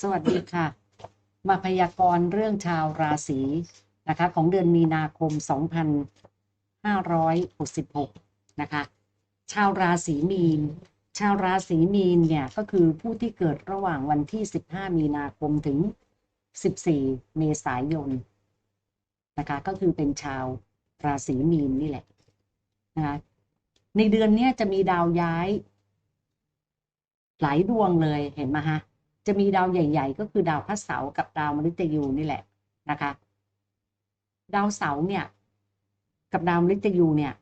สวัสดีค่ะ มาพยากรณ์เรื่องชาวราศีนะคะ ของเดือนมีนาคม 2566 นะคะ ชาวราศีมีน ชาวราศีมีนเนี่ยก็คือผู้ที่เกิดระหว่างวันที่ 15 มีนาคมถึง 14 เมษายนนะคะ ก็คือเป็นชาวราศีมีนนี่แหละนะคะในเดือนนี้จะมีดาวย้าย หลายดวงเลยเห็นไหมฮะ จะมีดาวใหญ่ ๆ ก็คือดาวพระเสาร์กับดาวมฤตยูนี่แหละนะคะ ดาวเสาร์เนี่ย กับดาวมฤตยูเนี่ย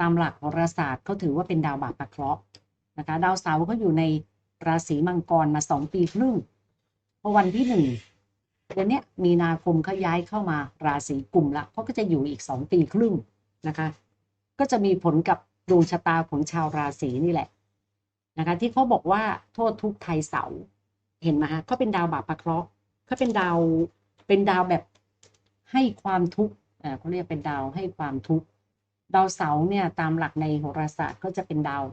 ตามหลักโหราศาสตร์เขาถือว่าเป็นดาวบาปประเคราะห์นะคะ ดาวเสาร์เขาอยู่ในราศีมังกรมาสองปีครึ่งพอวันที่หนึ่งเดือนนี้มีนาคมเขาย้ายเข้ามาราศีกลุ่มละเขาก็จะอยู่อีกสองปีครึ่งนะคะ ก็จะมีผลกับดวงชะตาของชาวราศีนี่แหละนะคะ ที่เขาบอกว่าโทษทุกไทยเสาร์ เห็นไหมฮะเขาเป็นดาวบาปประเคราะห์เขาเป็นดาวเป็นดาวแบบให้ความทุกข์เอ่อเขาเรียกเป็นดาวให้ความทุกข์ดาวเสาเนี่ยตามหลักในโหราศาสตร์ก็จะเป็นดาว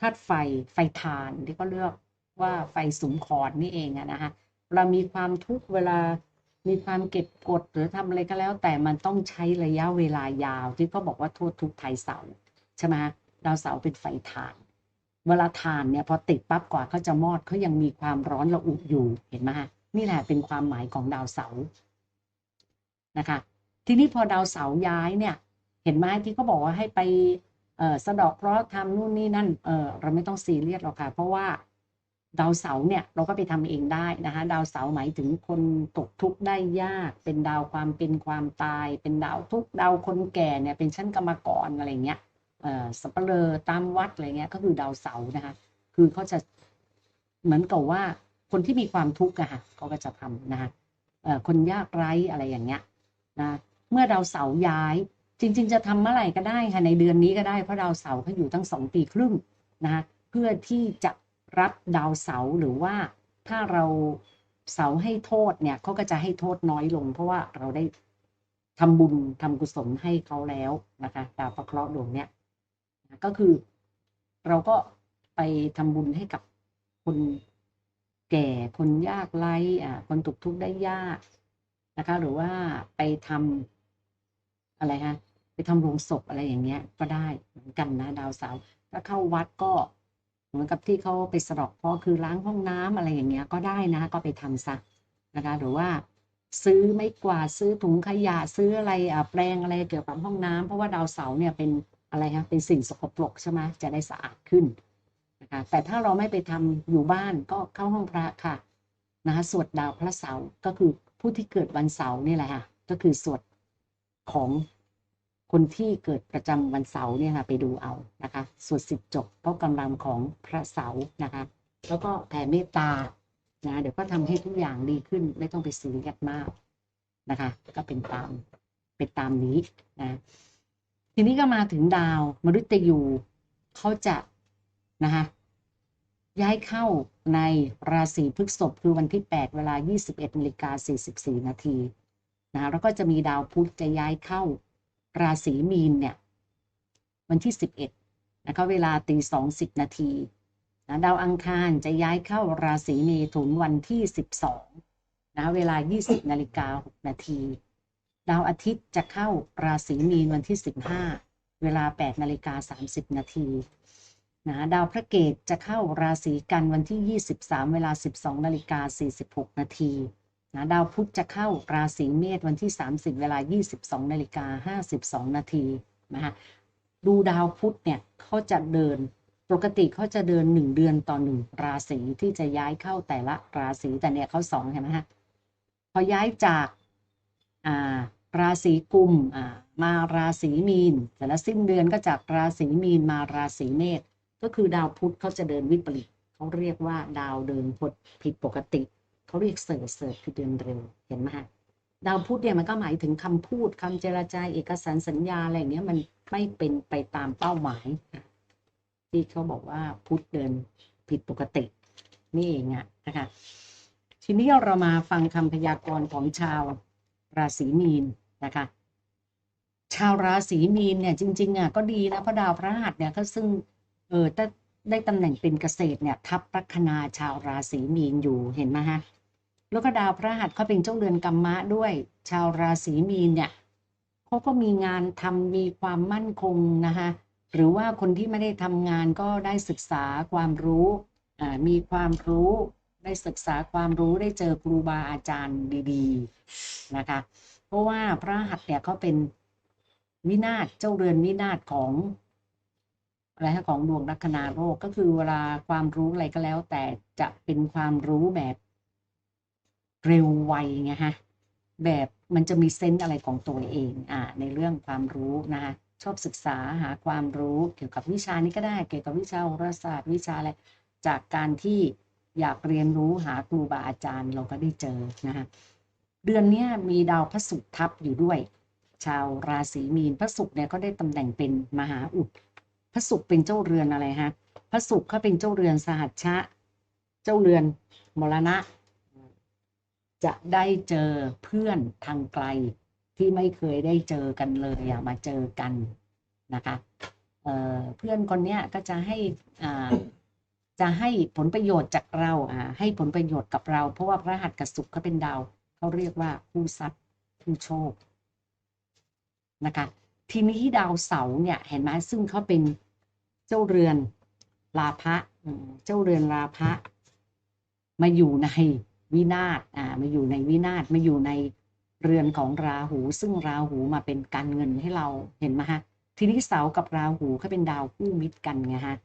ธาตุไฟไฟทานที่เขาเรียกว่าไฟสุมขอดนี่เองอะนะคะเรามีความทุกข์เวลามีความเก็บกดหรือทำอะไรก็แล้ว แต่มันต้องใช้ระยะเวลายาวที่เขาบอกว่าโทษทุกข์ไทยเสาใช่ไหมดาวเสาเป็นไฟทาน เวลาทานเนี่ยพอติดปั๊บกว่าเขาจะมอดเขายังมีความร้อนระอุอยู่เห็นไหมฮะนี่แหละเป็นความหมายของดาวเสาร์นะคะ ทีนี้พอดาวเสาร์ย้ายเนี่ย เห็นไหมที่เขาบอกว่าให้ไปเสะเดอกเคราะห์ทำนู่นนี่นั่นเออเราไม่ต้องซีเรียสหรอกค่ะ เพราะว่าดาวเสาร์เนี่ยเราก็ไปทำเองได้นะคะดาวเสาร์หมายถึงคนตกทุกข์ได้ยาก เป็นดาวความเป็นความตาย เป็นดาวทุกข์ดาวคนแก่เนี่ยเป็นชั้นกรรมกรอะไรเงี้ย สัปเหร่อตามวัดอะไรเงี้ยก็คือดาวเสาร์นะคะคือเขาจะเหมือนกับว่าคนที่มีความทุกข์อะค่ะเขาก็จะทำนะคะคนยากไร้อะไรอย่างเงี้ยนะเมื่อดาวเสาร์ย้าย จริง ๆ จะทำเมื่อไหร่ก็ได้ค่ะในเดือนนี้ก็ได้เพราะดาวเสาร์เขาอยู่ตั้งสองปีครึ่งนะคะเพื่อที่จะรับดาวเสาร์หรือว่าถ้าเราเสาร์ให้โทษเนี่ยเขาก็จะให้โทษน้อยลง เพราะว่าเราได้ทำบุญทำกุศลให้เขาแล้วนะคะดาวประเคราะห์ดวงเนี้ย ก็คือ เราก็ไปทำบุญให้กับคนแก่คนยากไร้อ่าคนตกทุกข์ได้ยากนะคะ หรือว่าไปทำอะไรฮะไปทำโรงศพอะไรอย่างเงี้ย ก็ได้เหมือนกันนะ ดาวเสาร์ถ้าเข้าวัดก็เหมือนกับที่เขาไปสระเดอกเคราะห์คือล้างห้องน้ำอะไรอย่างเงี้ย ก็ได้นะ ก็ไปทำซะนะคะ หรือว่าซื้อไม้กวาดซื้อถุงขยะซื้ออะไรอ่าแปลงอะไรเกี่ยวกับห้องน้ำเพราะว่าดาวเสาร์เนี่ยเป็น อะไรคะเป็นสิ่งสกปรกใช่ไหมจะได้สะอาดขึ้นนะคะแต่ถ้าเราไม่ไปทำอยู่บ้านก็เข้าห้องพระค่ะนะคะสวดดาวพระเสาร์ก็คือผู้ที่เกิดวันเสาร์นี่แหละค่ะก็คือสวดของคนที่เกิดประจำวันเสาร์เนี่ยค่ะไปดูเอานะคะสวดสิบจบเพราะกำลังของพระเสาร์นะคะแล้วก็แผ่เมตตานะเดี๋ยวก็ทำให้ทุกอย่างดีขึ้นไม่ต้องไปซีเรียสมากนะคะ ก็เป็นตามเป็นตามนี้นะ ทีนี้ก็มาถึงดาวมฤตยูเขาจะนะคะย้ายเข้าในราศีพฤษภคือวันที่ 8 เวลา 21นาฬิกา44 นาทีนะแล้วก็จะมีดาวพุธจะย้ายเข้า ราศีมีนเนี่ยวันที่ 11นะคะเวลาตี2 0นาทีนะดาวอังคารจะย้ายเข้าราศีเมถุนวันที่ 12นะเวลา 20นาฬิกา6นาที ดาวอาทิตย์จะเข้าราศีมีนวันที่ 15 เวลา 8 นาฬิกา 30 นาทีนะดาวพระเกตจะเข้าราศีกันวันที่ 23 เวลา 12 นาฬิกา 46 นาทีนะดาวพุธจะเข้าราศีเมษวันที่ 30 เวลา 22 นาฬิกา 52 นาทีนะคะดูดาวพุธเนี่ยเขาจะเดินปกติเขาจะเดิน 1 เดือนต่อหนึ่งราศีที่จะย้ายเข้าแต่ละราศีแต่เนี่ยเขาสองเห็นไหมฮะพอย้ายจาก ราศีกุมมาราศีมีนแต่ละสิ้นเดือนก็จากราศีมีนมาราศีเมษก็คือดาวพุธเขาจะเดินวิปริตเขาเรียกว่าดาวเดินพดผิดปกติเขาเรียกเสิร์ชเสิร์ชคือเดินเร็วเห็นไหมฮะดาวพุธเนี่ยมันก็หมายถึงคำพูดคำเจรจาเอกสารสัญญาอะไรอย่างเงี้ยมันไม่เป็นไปตามเป้าหมายที่เขาบอกว่าพุธเดินผิดปกตินี่เองอะนะคะทีนี้เรามาฟังคำพยากรณ์ของชาว ราศีมีนนะคะชาวราศีมีนเนี่ยจริงๆอะก็ดีนะพระดาวพระหัสเนี่ยก็ซึ่งเออแต่ได้ตำแหน่งเป็นเกษตรเนี่ยทับลัคนาชาวราศีมีนอยู่เห็นไหมฮะแล้วก็ดาวพระหัสเขาเป็นเจ้าเรือนกรรมะด้วย ชาวราศีมีนเนี่ยเขาก็มีงานทำมีความมั่นคงนะคะหรือว่าคนที่ไม่ได้ทำงานก็ได้ศึกษาความรู้อ่ามีความรู้ ได้ศึกษาความรู้ได้เจอครูบาอาจารย์ดีๆนะคะ เพราะว่าพระหัสเนี่ยเขาเป็นวินาศเจ้าเรือนวินาศของอะไรฮะของดวงลัคนาโรคก็คือเวลาความรู้อะไรก็แล้ว แต่จะเป็นความรู้แบบเร็วไวไงฮะแบบมันจะมีเซนส์อะไรของตัวเองอ่าในเรื่องความรู้นะคะชอบศึกษาหาความรู้เกี่ยวกับวิชานี้ก็ได้ เกี่ยวกับวิชาโหราศาสตร์วิชาอะไรจากการที่ อยากเรียนรู้หาครูบาอาจารย์เราก็ได้เจอนะคะเดือนนี้มีดาวพระศุกร์ทับอยู่ด้วย ชาวราศีมีนพระศุกร์เนี่ยก็ได้ตำแหน่งเป็นมหาอุดพระศุกร์เป็นเจ้าเรือนอะไรฮะพระศุกร์เขาเป็นเจ้าเรือนสหัชชะ เจ้าเรือนมรณะ จะได้เจอเพื่อนทางไกลที่ไม่เคยได้เจอกันเลยอมาเจอกันนะคะเเพื่อนคนเนี้ยก็จะให้อ่า จะให้ผลประโยชน์จากเราอ่าให้ผลประโยชน์กับเรา เพราะว่าพระหัสกับศุกร์เขาเป็นดาวเขาเรียกว่าคู่ทรัพย์คู่โชคนะคะทีนี้ดาวเสาเนี่ยเห็นไหมซึ่งเขาเป็นเจ้าเรือนลาภะเจ้าเรือนลาภะมาอยู่ในวินาศอ่ามาอยู่ในวินาศมาอยู่ในเรือนของราหู ซึ่งราหูมาเป็นการเงินให้เราเห็นไหมฮะทีนี้เสากับราหูเขาเป็นดาวคู่มิตรกันไงฮะ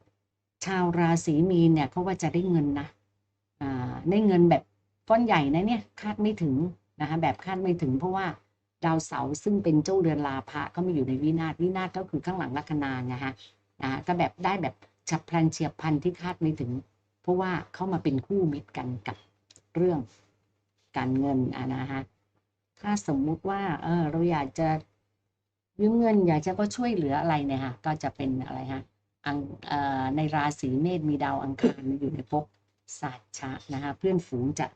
ชาวราศีมีนเนี่ยเขาว่าจะได้เงินนะอ่าได้เงินแบบก้อนใหญ่นะเนี่ยคาดไม่ถึงนะคะแบบคาดไม่ถึงเพราะว่าดาวเสาร์ซึ่งเป็นเจ้าเรือนลาภะก็มาอยู่ในวินาศวินาศก็คือข้างหลังลัคนาไงฮะนะก็แบบได้แบบฉับพลันเฉียบพลันที่คาดไม่ถึง เพราะว่าเข้ามาเป็นคู่มิตรกันกับเรื่องการเงินอะนะฮะถ้าสมมุติว่าเออเราอยากจะยืมเงินอยากจะก็ช่วยเหลืออะไรเนี่ยฮะก็จะเป็นอะไรฮะ ในราศีเมษมีดาวอังคารอยู่ในภพศาสตร์ชะนะฮะเพื่อนฝูงจะ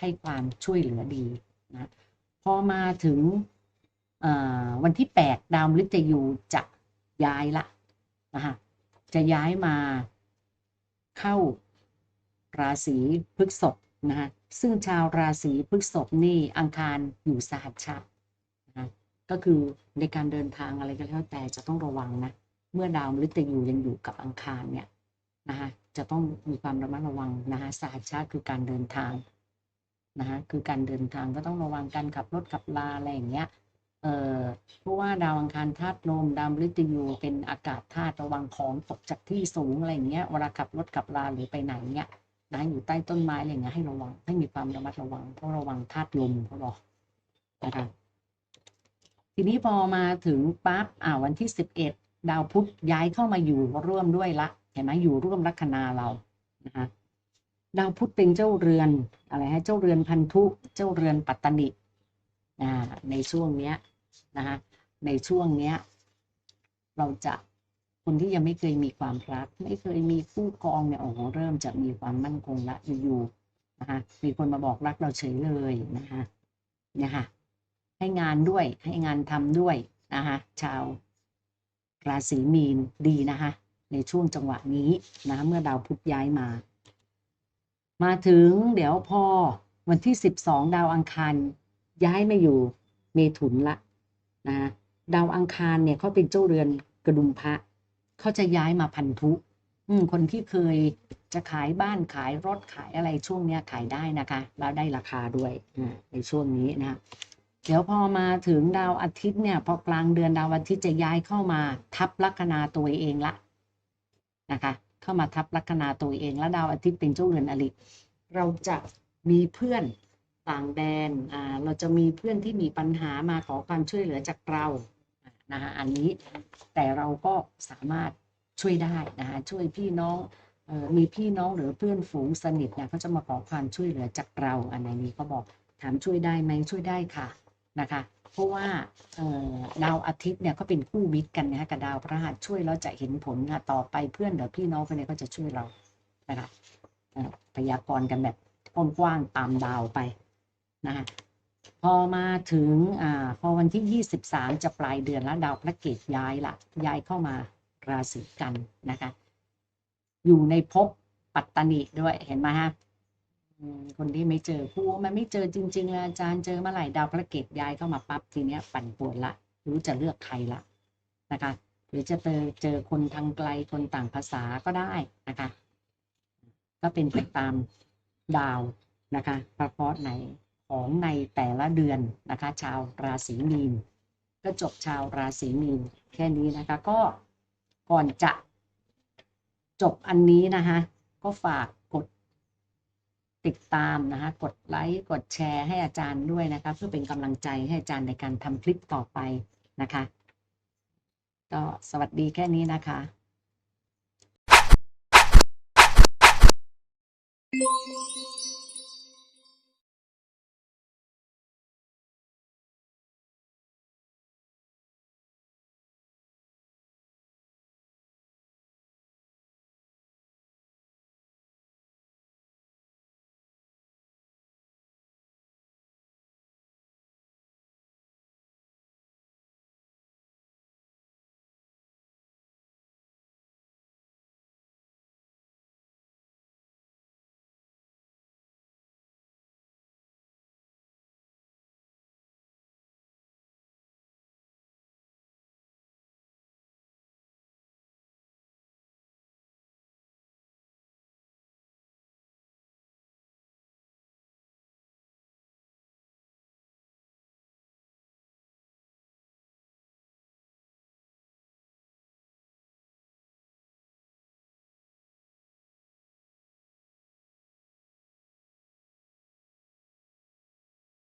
ให้ความช่วยเหลือดีนะพอมาถึงวันที่แปดดาวมฤตยูจะย้ายละนะคะจะย้ายมาเข้าราศีพฤษภนะคะซึ่งชาวราศีพฤษภนี่อังคารอยู่สหัชชะนะะก็คือในการเดินทางอะไรก็แล้วแต่จะต้องระวังนะ เมื่อดาวมฤตยูยังอยู่กับอังคารเนี่ยนะคะจะต้องมีความระมัดระวังนะคะสหัชชะคือการเดินทางนะคะคือการเดินทางก็ต้องระวังการขับรถขับลาอะไรอย่างเงี้ยเอ่อเพราะว่าดาวอังคารธาตุลมดาวมฤตยูเป็นอากาศธาตุระวังของตกจากที่สูงอะไรอย่างเงี้ยเวลาขับรถขับลาหรือไปไหนเงี้ยนะอยู่ใต้ต้นไม้อะไรเงี้ยให้ระวังให้มีความระมัดระวังเพราะระวังธาตุลมเขาบอกนะคะทีนี้พอมาถึงปั๊บอ่าวันที่สิบเอ็ด ดาวพุธย้ายเข้ามาอยู่ร่วมด้วยละเห็นไหมอยู่ร่วมลัคนาเรานะคะดาวพุธเป็นเจ้าเรือนอะไรฮะเจ้าเรือนพันธุเจ้าเรือนปัตตนิอ่าในช่วงเนี้ยนะคะในช่วงเนี้ย เราจะคนที่ยังไม่เคยมีความรัก ไม่เคยมีคู่ครองเนี่ยโอ้โหเริ่มจะมีความมั่นคงละอยู่ๆนะคะมีคนมาบอกรักเราเฉยเลยนะคะเนี่ยค่ะให้งานด้วยให้งานทำด้วยนะคะชาว ราศีมีนดีนะคะในช่วงจังหวะนี้นะะเมื่อดาวพุธย้ายมา มาถึงเดี๋ยวพอวันที่สิบสองดาวอังคารย้ายมาอยู่เมถุนละนะดาวอังคารเนี่ยเขาเป็นเจ้าเรือนกระดุมพระเขาจะย้ายมาพันธุอืมคนที่เคยจะขายบ้านขายรถขายอะไรช่วงเนี้ยขายได้นะคะ แล้วได้ราคาด้วยในช่วงนี้นะ เดี๋ยวพอมาถึงดาวอาทิตย์เนี่ยพอกลางเดือนดาวอาทิตย์จะย้ายเข้ามาทับลัคนาตัวเองละนะคะเข้ามาทับลัคนาตัวเองแล้วดาวอาทิตย์เป็นเจ้าเรือนอริเราจะมีเพื่อนต่างแดนอ่าเราจะมีเพื่อนที่มีปัญหามาขอความช่วยเหลือจากเรานะคะอันนี้แต่เราก็สามารถช่วยได้นะคะช่วยพี่น้องออมีพี่น้องหรือเพื่อนฝูงสนิทเนี่ยเขาจะมาขอความช่วยเหลือจากเราอันนี้ก็บอกถามช่วยได้ไหมช่วยได้ค่ะ นะคะ เพราะว่าดาวอาทิตย์เนี่ยเขาเป็นคู่มิตรกันนะคะกับดาวพระหัสช่วยแล้วจะเห็นผลค่ะต่อไปเพื่อนหรือพี่น้องคนนี้ก็จะช่วยเรานะคะพยากรณ์กันแบบกว้างๆตามดาวไปนะคะพอมาถึงอ่าพอวันที่ 23 จะปลายเดือนแล้วดาวพระเกตย้ายละย้ายเข้ามาราศีกันนะคะ อยู่ในภพปัตตนิด้วยเห็นไหมฮะ คนที่ไม่เจอผู้มันไม่เจอจริงๆลยอาจารย์เจอเมื่อไหร่ดาวพระเกตย้ายเข้ามาปั๊บทีเนี้ยปั่นป่วนละรู้จะเลือกใครละนะคะ หรือจะเจอเจอคนทางไกลคนต่างภาษาก็ได้นะคะ ก็เป็นไปตามดาวนะคะพระเคราะห์ไหนของในแต่ละเดือนนะคะ ชาวราศีมีนก็จบชาวราศีมีนแค่นี้นะคะ ก็ก่อนจะจบอันนี้นะคะ ก็ฝาก ติดตามนะคะกดไลค์กดแชร์ให้อาจารย์ด้วยนะคะเพื่อเป็นกำลังใจให้อาจารย์ในการทำคลิปต่อไปนะคะก็สวัสดีแค่นี้นะคะ Thank you.